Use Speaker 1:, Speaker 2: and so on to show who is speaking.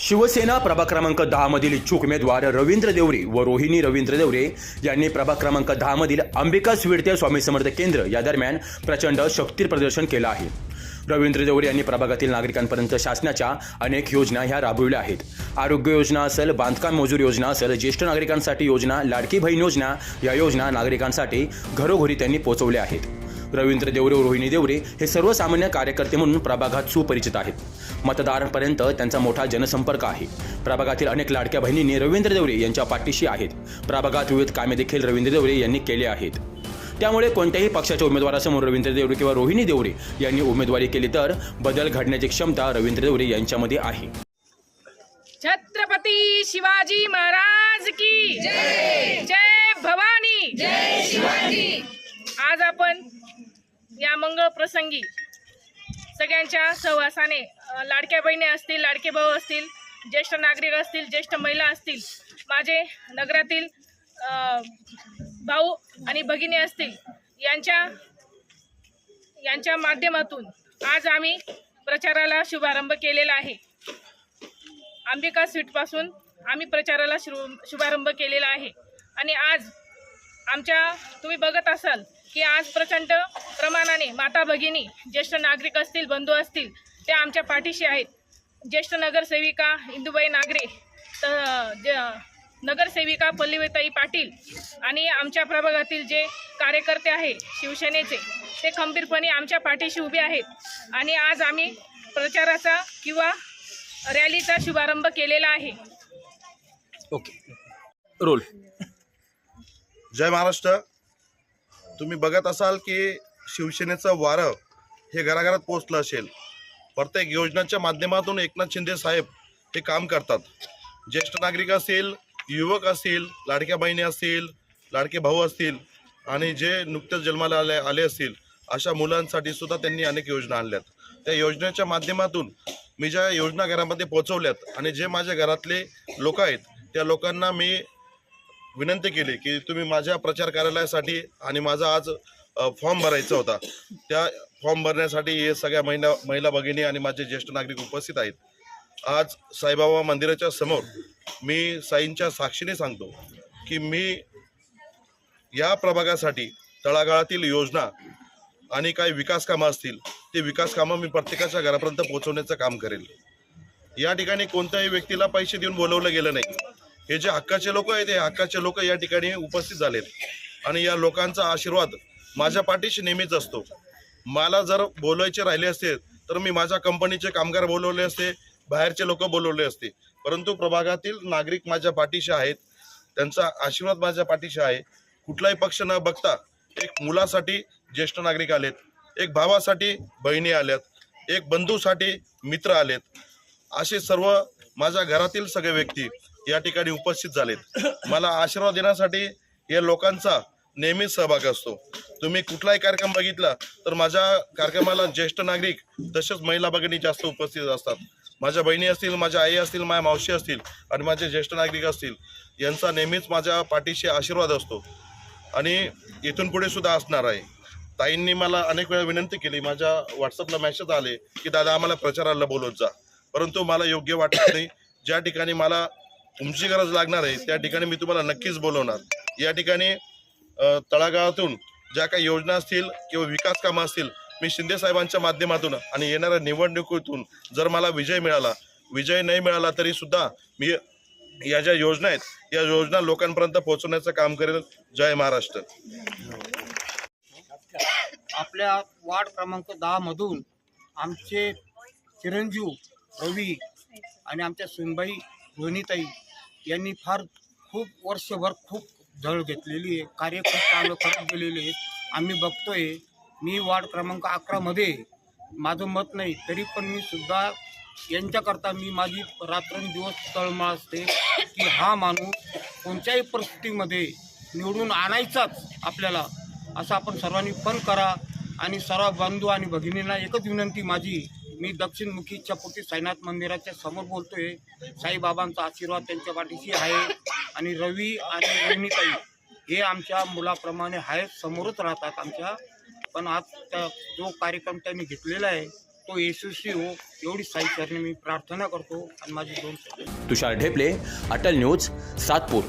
Speaker 1: शिवसेना प्रभाग क्रमांक दहा मधील इच्छुक उमेदवार रवींद्र देवरे व रोहिणी रवींद्र देवरे यांनी प्रभाग क्रमांक दहा मधील अंबिका स्वीडते स्वामी समर्थ केंद्र या दरम्यान प्रचंड शक्ती प्रदर्शन केलं आहे. रवींद्र देवरे यांनी प्रभागातील नागरिकांपर्यंत शासनाच्या अनेक योजना ह्या राबविल्या आहेत. आरोग्य योजना असेल बांधकाम मजूर योजना असेल ज्येष्ठ नागरिकांसाठी योजना लाडकी बहीण योजना या योजना नागरिकांसाठी घरोघरी त्यांनी पोहोचवल्या आहेत. रवींद्र देवरे रोहिणी देवरे हे सर्वसामान्य कार्यकर्ते म्हणून प्रभागात सुपरिचित आहेत. मतदारांपर्यंत त्यांचा मोठा जनसंपर्क आहे. प्रभागातील अनेक लाडक्या बहिणींनी रवींद्र देवरे यांच्या पाठीशी आहेत. प्रभागात विविध कामे देखील रवींद्र देवरे यांनी केले आहेत. त्यामुळे कोणत्याही पक्षाच्या उमेदवारासमोर रवींद्र देवरे किंवा रोहिणी देवरे यांनी उमेदवारी केली तर बदल घडण्याची क्षमता रवींद्र देवरे यांच्यामध्ये आहे.
Speaker 2: छत्रपती शिवाजी महाराज की जय भवानी जय शिवाजी आज आपण या मंगळ प्रसंगी सगळ्यांच्या सहवासाने लाडक्या बहिणी असतील लाडके भाऊ असतील ज्येष्ठ नागरिक असतील ज्येष्ठ महिला असतील माझे नगरातील भाऊ आणि भगिनी असतील यांच्या यांच्या माध्यमातून आज आम्ही प्रचाराला शुभारंभ केलेला आहे. अंबिका स्वीटपासून आम्ही प्रचाराला शुभ शुभारंभ केलेला आहे. आणि आज आमच्या तुम्ही बघत असाल की आज प्रचंड प्रमाणाने माता भगिनी ज्येष्ठ नागरिक असतील बंधू असतील त्या आमच्या पाठीशी आहेत. ज्येष्ठ नगरसेविका इंदुबाई नागरे तर ज- नगरसेविका पल्लवीताई पाटील आणि आमच्या प्रभागातील जे कार्यकर्ते आहे शिवसेनेचे ते खंबीरपणे आमच्या पाठीशी उभे आहेत. आणि आज आम्ही प्रचाराचा किंवा रॅलीचा शुभारंभ केलेला आहे.
Speaker 1: ओके. रोल.
Speaker 3: जय महाराष्ट्र. तुम्ही बघत असाल की शिवसेनेचं वारं हे घराघरात पोचलं असेल. प्रत्येक योजनाच्या माध्यमातून एकनाथ शिंदे साहेब हे काम करतात. ज्येष्ठ नागरिक असतील युवक असतील लाडक्या बहिणी असतील लाडके भाऊ असतील आणि जे नुकतेच जन्माला आले आले असतील अशा मुलांसाठी सुद्धा त्यांनी अनेक योजना आणल्यात. त्या योजनेच्या माध्यमातून मी ज्या योजना घरामध्ये पोहोचवल्यात आणि जे माझ्या घरातले लोक आहेत त्या लोकांना मी विनंती केली की तुम्ही माझ्या प्रचार कार्यालयासाठी आणि माझा आज फॉर्म भरायचा होता. त्या फॉर्म भरण्यासाठी हे सगळ्या महिला महिला भगिनी आणि माझे ज्येष्ठ नागरिक उपस्थित आहेत. आज साईबाबा मंदिराच्या समोर मी साईंच्या साक्षीने सांगतो की मी या प्रभागासाठी तळागाळातील योजना आणि काही विकास कामं असतील ते विकास कामं मी प्रत्येकाच्या घरापर्यंत पोहोचवण्याचं काम करेल. या ठिकाणी कोणत्याही व्यक्तीला पैसे देऊन बोलवलं गेलं नाही. हे जे हक्काचे लोक आहेत हे हक्काचे लोक या ठिकाणी उपस्थित झालेत. आणि या लोकांचा आशीर्वाद माझ्या पाठीशी नेहमीच असतो. मला जर बोलायचे राहिले असते तर मी माझ्या कंपनीचे कामगार बोलवले असते बाहेरचे लोक बोलवले असते. परंतु प्रभागातील नागरिक माझ्या पाठीशी आहेत त्यांचा आशीर्वाद माझ्या पाठीशी आहे. कुठलाही पक्ष न बघता एक मुलासाठी ज्येष्ठ नागरिक आलेत एक भावासाठी बहिणी आल्यात एक बंधूसाठी मित्र आलेत. असे सर्व माझ्या घरातील सगळे व्यक्ती या ठिकाणी उपस्थित झालेत. मला आशीर्वाद देण्यासाठी या लोकांचा नेहमीच सहभाग असतो. तुम्ही कुठलाही कार्यक्रम बघितला तर माझ्या कार्यक्रमाला ज्येष्ठ नागरिक तसेच महिला भगिनी जास्त उपस्थित असतात. माझ्या बहिणी असतील माझ्या आई असतील माझ्या मावशी असतील आणि माझे ज्येष्ठ नागरिक असतील यांचा नेहमीच माझ्या पाठीशी आशीर्वाद असतो. आणि इथून पुढे सुद्धा असणार आहे. ताईंनी मला अनेक वेळा विनंती केली माझ्या व्हॉट्सअपला मेसेज आले की दादा आम्हाला प्रचाराला बोलवत जा. परंतु मला योग्य वाटत नाही. ज्या ठिकाणी मला तुमची गरज लागणार आहे त्या ठिकाणी मी तुम्हाला नक्कीच बोलवणार. या ठिकाणी तळागाळातून ज्या काही योजना असतील किंवा विकास कामं असतील मी शिंदे साहेबांच्या माध्यमातून आणि येणाऱ्या निवडणुकीतून जर मला विजय मिळाला विजय नाही मिळाला तरी सुद्धा मी या ज्या योजना आहेत या योजना लोकांपर्यंत पोहोचवण्याचं काम करेल. जय महाराष्ट्र.
Speaker 4: आपल्या वार्ड क्रमांक दहा मधून आमचे चिरंजीव रवी आणि आमच्या सुनबाई रोहिणीताई यांनी फार खूप वर्षभर खूप झळ घेतलेली आहे. कार्य खूप चांगलं करत गेलेले आहे. आम्ही बघतोय. मी वार्ड क्रमांक अकरामध्ये माझं मत नाही तरी पण मी सुद्धा यांच्याकरता मी माझी रात्रंदिवस तळमळ असते की हा माणूस कोणत्याही परिस्थितीमध्ये निवडून आणायचाच आपल्याला असं आपण सर्वांनी पण करा. आणि सर्व बंधू आणि भगिनींना एकच विनंती माझी मी दक्षिणमुखी चपोटी साईनाथ मंदिराच्या समोर बोलतोय. साईबाबांचा आशीर्वाद त्यांच्या पाठीशी आहे. आणि रवी आणि रोहिणीताई हे आमच्या मुलाप्रमाणे आहेत समोरच राहतात आमच्या. पण आज त्या जो कार्यक्रम त्यांनी घेतलेला आहे तो यशस्वी हो एवढी साईचरणी मी प्रार्थना करतो. आणि माझी दोन
Speaker 1: तुषार ढेपले अटल न्यूज सातपूर.